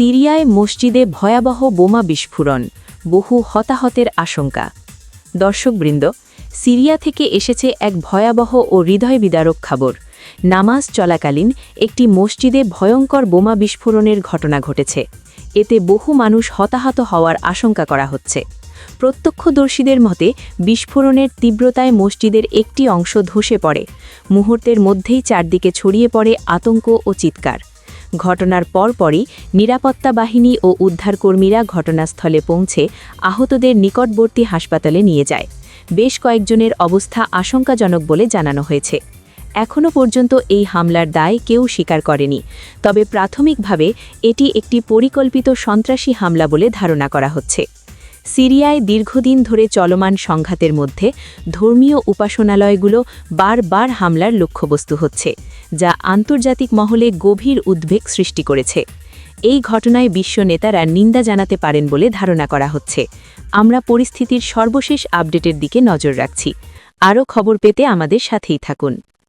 সিরিয়ায় মসজিদে ভয়াবহ বোমা বিস্ফোরণ, বহু হতাহতের আশঙ্কা। দর্শকবৃন্দ, সিরিয়া থেকে এসেছে এক ভয়াবহ ও হৃদয় বিদারক খবর। নামাজ চলাকালীন একটি মসজিদে ভয়ঙ্কর বোমা বিস্ফোরণের ঘটনা ঘটেছে। এতে বহু মানুষ হতাহত হওয়ার আশঙ্কা করা হচ্ছে। প্রত্যক্ষদর্শীদের মতে, বিস্ফোরণের তীব্রতায় মসজিদের একটি অংশ ধসে পড়ে। মুহূর্তের মধ্যেই চারদিকে ছড়িয়ে পড়ে আতঙ্ক ও চিৎকার। ঘটনার পরপরই নিরাপত্তা বাহিনী ও উদ্ধারকর্মীরা ঘটনাস্থলে পৌঁছে আহতদের নিকটবর্তী হাসপাতালে নিয়ে যায়। বেশ কয়েকজনের অবস্থা আশঙ্কাজনক বলে জানানো হয়েছে। এখনও পর্যন্ত এই হামলার দায় কেউ স্বীকার করেনি। তবে প্রাথমিকভাবে এটি একটি পরিকল্পিত সন্ত্রাসী হামলা বলে ধারণা করা হচ্ছে। সিরিয়ায় দীর্ঘদিন ধরে চলমান সংঘাতের মধ্যে ধর্মীয় উপাসনালয়গুলো বারবার হামলার লক্ষ্যবস্তু হচ্ছে, যা আন্তর্জাতিক মহলে গভীর উদ্বেগ সৃষ্টি করেছে। এই ঘটনায় বিশ্ব নেতারা নিন্দা জানাতে পারেন বলে ধারণা করা হচ্ছে। আমরা পরিস্থিতির সর্বশেষ আপডেটের দিকে নজর রাখছি। আরও খবর পেতে আমাদের সাথেই থাকুন।